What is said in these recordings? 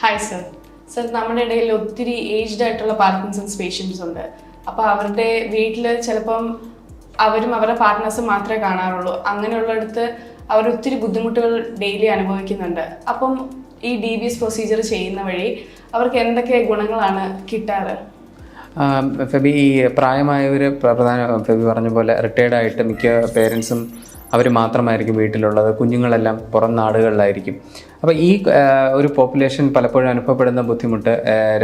Hi sir sir നമ്മുടെ ഇടയിൽ ഒത്തിരി ഏജ്ഡ് ആയിട്ടുള്ള പാർക്കിൻസൺസ് പേഷ്യൻസ് ഉണ്ട്. അപ്പോൾ അവരുടെ വീട്ടിൽ ചിലപ്പം അവരും അവരുടെ പാർട്ട്നേഴ്സും മാത്രമേ കാണാറുള്ളൂ. അങ്ങനെയുള്ളിടത്ത് അവർ ഒത്തിരി ബുദ്ധിമുട്ടുകൾ ഡെയിലി അനുഭവിക്കുന്നുണ്ട്. അപ്പം ഈ ഡി ബി എസ് പ്രൊസീജിയർ ചെയ്യുന്ന വഴി അവർക്ക് എന്തൊക്കെ ഗുണങ്ങളാണ് കിട്ടാറ്? ഫെബി ഈ പ്രായമായവർ പ്രധാന ഫെബി പറഞ്ഞ പോലെ റിട്ടയർഡ് ആയിട്ട് മിക്ക പേരൻസും അവർ മാത്രമായിരിക്കും വീട്ടിലുള്ളത്. കുഞ്ഞുങ്ങളെല്ലാം പുറം നാടുകളിലായിരിക്കും. അപ്പോൾ ഈ ഒരു പോപ്പുലേഷൻ പലപ്പോഴും അനുഭവപ്പെടുന്ന ബുദ്ധിമുട്ട്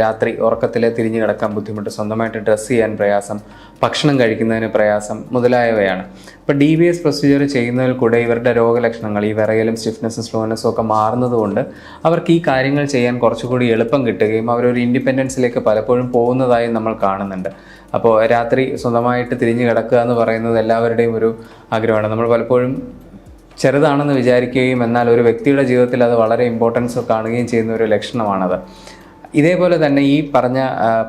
രാത്രി ഉറക്കത്തിൽ തിരിഞ്ഞു കിടക്കാൻ ബുദ്ധിമുട്ട് സ്വന്തമായിട്ട് ഡ്രസ്സ് ചെയ്യാൻ പ്രയാസം ഭക്ഷണം കഴിക്കുന്നതിന് പ്രയാസം മുതലായവയാണ്. അപ്പോൾ ഡി ബി എസ് പ്രൊസീജിയർ ചെയ്യുന്നതിൽ കൂടെ ഇവരുടെ രോഗലക്ഷണങ്ങൾ ഈ വിറയലും സ്റ്റിഫ്നെസ്സും സ്ലോനെസ്സും ഒക്കെ മാറുന്നതുകൊണ്ട് അവർക്ക് ഈ കാര്യങ്ങൾ ചെയ്യാൻ കുറച്ചുകൂടി എളുപ്പം കിട്ടുകയും അവരൊരു ഇൻഡിപെൻഡൻസിലേക്ക് പലപ്പോഴും പോകുന്നതായും നമ്മൾ കാണുന്നുണ്ട്. അപ്പോൾ രാത്രി സ്വന്തമായിട്ട് തിരിഞ്ഞു കിടക്കുക എന്ന് പറയുന്നത് എല്ലാവരുടെയും ഒരു ആഗ്രഹമാണ്. നമ്മൾ പലപ്പോഴും ചെറുതാണെന്ന് വിചാരിക്കുകയും എന്നാൽ ഒരു വ്യക്തിയുടെ ജീവിതത്തിൽ അത് വളരെ ഇമ്പോർട്ടൻസ് കാണുകയും ചെയ്യുന്ന ഒരു ലക്ഷണമാണത്. ഇതേപോലെ തന്നെ ഈ പറഞ്ഞ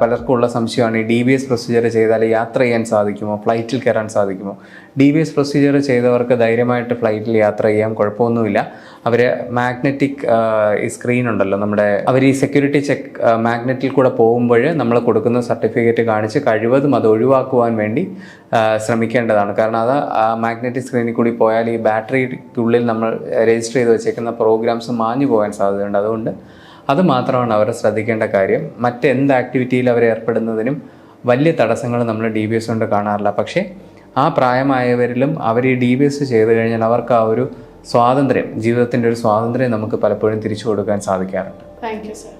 പലർക്കും ഉള്ള സംശയമാണ് ഈ ഡി ബി എസ് പ്രൊസീജിയർ ചെയ്താൽ യാത്ര ചെയ്യാൻ സാധിക്കുമോ? ഫ്ലൈറ്റിൽ കയറാൻ സാധിക്കുമോ? ഡി ബി എസ് പ്രൊസീജിയർ ചെയ്തവർക്ക് ധൈര്യമായിട്ട് ഫ്ലൈറ്റിൽ യാത്ര ചെയ്യാം കുഴപ്പമൊന്നുമില്ല. അവർ മാഗ്നറ്റിക് സ്ക്രീൻ ഉണ്ടല്ലോ നമ്മുടെ അവർ ഈ സെക്യൂരിറ്റി ചെക്ക് മാഗ്നറ്റിൽ കൂടെ പോകുമ്പോൾ നമ്മൾ കൊടുക്കുന്ന സർട്ടിഫിക്കറ്റ് കാണിച്ച് കഴിവതും അത് ഒഴിവാക്കുവാൻ വേണ്ടി ശ്രമിക്കേണ്ടതാണ്. കാരണം അത് മാഗ്നറ്റിക് സ്ക്രീനിൽ കൂടി പോയാൽ ഈ ബാറ്ററിക്കുള്ളിൽ നമ്മൾ രജിസ്റ്റർ ചെയ്ത് വെച്ചേക്കുന്ന പ്രോഗ്രാംസ് മാഞ്ഞു പോകാൻ സാധ്യതയുണ്ട്. അതുകൊണ്ട് അത് മാത്രമാണ് അവരെ ശ്രദ്ധിക്കേണ്ട കാര്യം. മറ്റെന്ത് ആക്ടിവിറ്റിയിൽ അവർ ഏർപ്പെടുന്നതിനും വലിയ തടസ്സങ്ങൾ നമ്മൾ ഡി ബി എസ് കൊണ്ട് കാണാറില്ല. പക്ഷേ ആ പ്രായമായവരിലും അവർ ഈ ഡി ബി എസ് ചെയ്ത് കഴിഞ്ഞാൽ അവർക്ക് ആ ഒരു സ്വാതന്ത്ര്യം ജീവിതത്തിന്റെ ഒരു സ്വാതന്ത്ര്യം നമുക്ക് പലപ്പോഴും തിരിച്ചു കൊടുക്കാൻ സാധിക്കാറുണ്ട്. Thank you sir